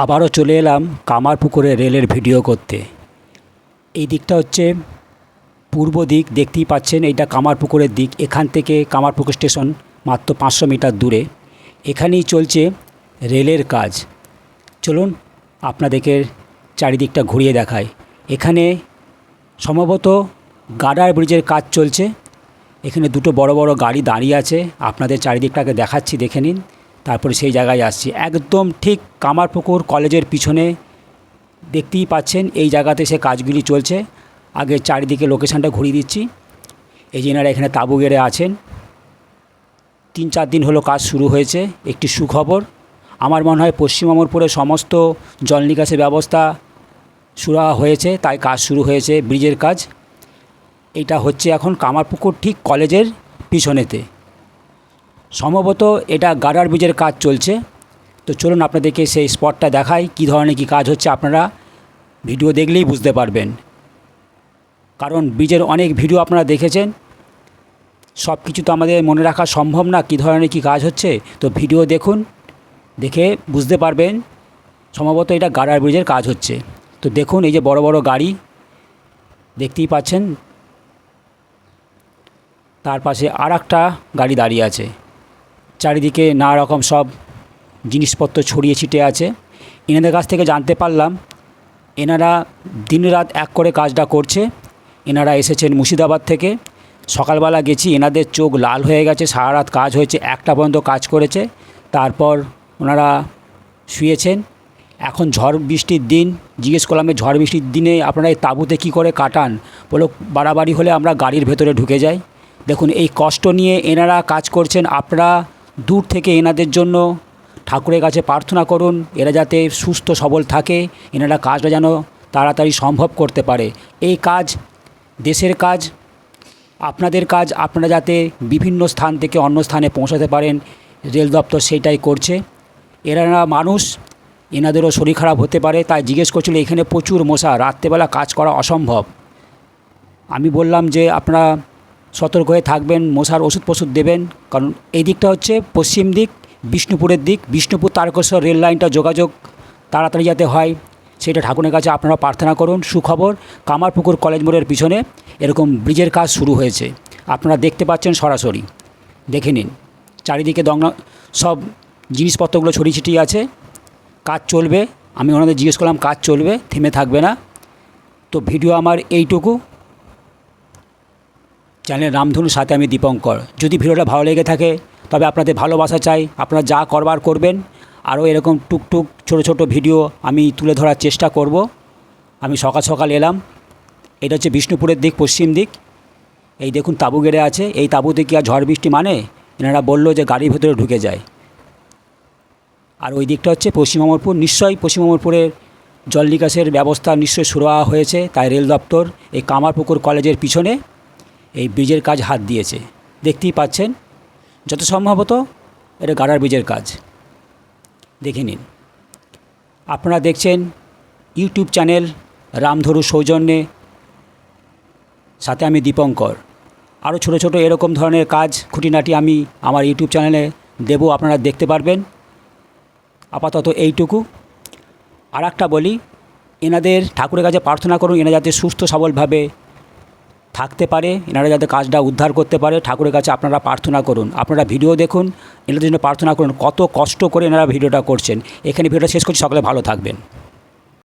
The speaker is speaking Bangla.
আবারও চলে এলাম কামারপুকুরে রেলের ভিডিও করতে। এই দিকটা হচ্ছে পূর্ব দিক, দেখতেই পাচ্ছেন এইটা কামারপুকুরের দিক। এখান থেকে কামারপুকুর স্টেশন মাত্র পাঁচশো মিটার দূরে। এখানেই চলছে রেলের কাজ। চলুন আপনাদেরকে চারিদিকটা ঘুরিয়ে দেখায় এখানে সম্ভবত গার্ডার ব্রিজের কাজ চলছে। এখানে দুটো বড় বড় গাড়ি দাঁড়িয়ে আছে। আপনাদের চারিদিকটাকে দেখাচ্ছি, দেখে নিন। তারপরে সেই জায়গায় আসছি। একদম ঠিক কামারপুকুর কলেজের পিছনে দেখতেই পাচ্ছেন এই জায়গাতে সে কাজগুলি চলছে। আগে চারিদিকে লোকেশানটা ঘুরিয়ে দিচ্ছি। এই যে এখানে তাঁবু গেড়ে আছেন। তিন চার দিন হলো কাজ শুরু হয়েছে, একটি সুখবর। আমার মনে হয় পশ্চিম সমস্ত জল নিকাশের ব্যবস্থা শুরু হয়েছে, তাই কাজ শুরু হয়েছে, ব্রিজের কাজ। এটা হচ্ছে এখন কামারপুকুর ঠিক কলেজের পিছনেতে। সম্ভবত এটা গার্ডার ব্রিজের কাজ চলছে। তো চলুন আপনাদেরকে সেই স্পটটা দেখাই, কী ধরনের কী কাজ হচ্ছে আপনারা ভিডিও দেখলেই বুঝতে পারবেন। কারণ ব্রিজের অনেক ভিডিও আপনারা দেখেছেন। সব কিছু তো আমাদের মনে রাখা সম্ভব না কী ধরনের কী কাজ হচ্ছে। তো ভিডিও দেখুন, দেখে বুঝতে পারবেন সম্ভবত এটা গার্ডার ব্রিজের কাজ হচ্ছে। তো দেখুন এই যে বড় বড় গাড়ি, দেখতেই পাচ্ছেন। তার পাশে আর গাড়ি দাঁড়িয়ে আছে। চারিদিকে নানা রকম সব জিনিসপত্র ছড়িয়ে ছিটিয়ে আছে। এনাদের কাছ থেকে জানতে পারলাম, এনারা দিনরাত এক করে কাজটা করছে। এনারা এসেছেন মুর্শিদাবাদ থেকে। সকালবেলা গেছি, এনাদের চোখ লাল হয়ে গেছে সারা রাত কাজ হয়েছে, একটা পর্যন্ত কাজ করেছে। তারপর ওনারা শুয়েছেন। এখন ঝড় বৃষ্টির দিন, জিজ্ঞেস করলাম ঝড় বৃষ্টির দিনে আপনারা এই তাঁবুতে কী করে কাটান? বলো বাড়াবাড়ি হলে আমরা গাড়ির ভেতরে ঢুকে যাই। দেখুন, এই কষ্ট নিয়ে এনারা কাজ করছেন, আপনারা দূর থেকে এনাদের জন্য ঠাকুরের কাছে প্রার্থনা করুন, এরা যাতে সুস্থ, সবল থাকে, এনারা কাজটা যেন তাড়াতাড়ি সম্ভব করতে পারে। এই কাজ দেশের কাজ, আপনাদের কাজ, আপনারা যাতে বিভিন্ন স্থান থেকে অন্য স্থানে পৌঁছাতে পারেন, রেল দপ্তর সেইটাই করছে। এনারা মানুষ, এনাদেরও শরীর খারাপ হতে পারে, তাই জিজ্ঞেস করছিল, এখানে প্রচুর মশা, রাত্রেবেলা কাজ করা অসম্ভব। আমি বললাম যে, আপনারা সতর্ক হয়ে থাকবেন, মশার ওষুধ ফষুধ দেবেন। কারণ এই দিকটা হচ্ছে পশ্চিম দিক, বিষ্ণুপুরের দিক। বিষ্ণুপুর তারকেশ্বর রেল লাইনটা যোগাযোগ তাড়াতাড়ি যাতে হয়, সেটা ঠাকুরের কাছে আপনারা প্রার্থনা করুন। সুখবর, কামারপুকুর কলেজ মোড়ের পিছনে এরকম ব্রিজের কাজ শুরু হয়েছে। আপনারা দেখতে পাচ্ছেন সরাসরি। দেখে নিন, চারিদিকে দংনা, সব জিনিসপত্রগুলো ছড়িয়ে ছিটিয়ে আছে। কাজ চলবে। আমি ওনাদের জিজ্ঞেস করলাম, কাজ চলবে, থেমে থাকবে না। তো ভিডিও আমার এইটুকু। চ্যানেল রামধনুর সাথে আমি দীপঙ্কর। যদি ভিডিওটা ভালো লেগে থাকে, তবে আপনাদের ভালোবাসা চাই। আপনারা যা করবার করবেন, আরও এরকম টুকটুক ছোট ছোট ভিডিও আমি তুলে ধরার চেষ্টা করব। আমি সকাল সকাল এলাম। এটা হচ্ছে বিষ্ণুপুরের দিক, পশ্চিম দিক। এই দেখুন তাঁবু গেড়ে আছে। এই তাঁবুতে কি আর ঝড় বৃষ্টি মানে? এনারা বলল যে গাড়ির ভেতরে ঢুকে যায়। আর ওই দিকটা হচ্ছে পশ্চিম অমরপুর। নিশ্চয়ই পশ্চিম অমরপুরের জল নিকাশের ব্যবস্থা নিশ্চয়ই শুরু হওয়া হয়েছে। তাই রেল দপ্তর এই কামারপুকুর কলেজের পিছনে এই ব্রিজের কাজ হাত দিয়েছে। দেখতেই পাচ্ছেন, যত সম্ভবত এটা গাড়ার ব্রিজের কাজ। দেখে নিন। আপনারা দেখছেন ইউটিউব চ্যানেল রামধরু সৌজন্যে, সাথে আমি দীপঙ্কর। আরও ছোট ছোট এরকম ধরনের কাজ, খুঁটিনাটি আমি আমার ইউটিউব চ্যানেলে দেবো, আপনারা দেখতে পারবেন। আপাতত এইটুকু। আর একটা বলি, এনাদের ঠাকুরের কাছে প্রার্থনা করুন, এনারা যাতে সুস্থ সবলভাবে থাকতে পারে, এনারা যাতে কাজটা উদ্ধার করতে পারে, ঠাকুরের কাছে আপনারা প্রার্থনা করুন। আপনারা ভিডিও দেখুন, এনাদের জন্য প্রার্থনা করুন, কত কষ্ট করে এনারা ভিডিওটা করছেন। এখানে ভিডিওটা শেষ করছি, সকলে ভালো থাকবেন।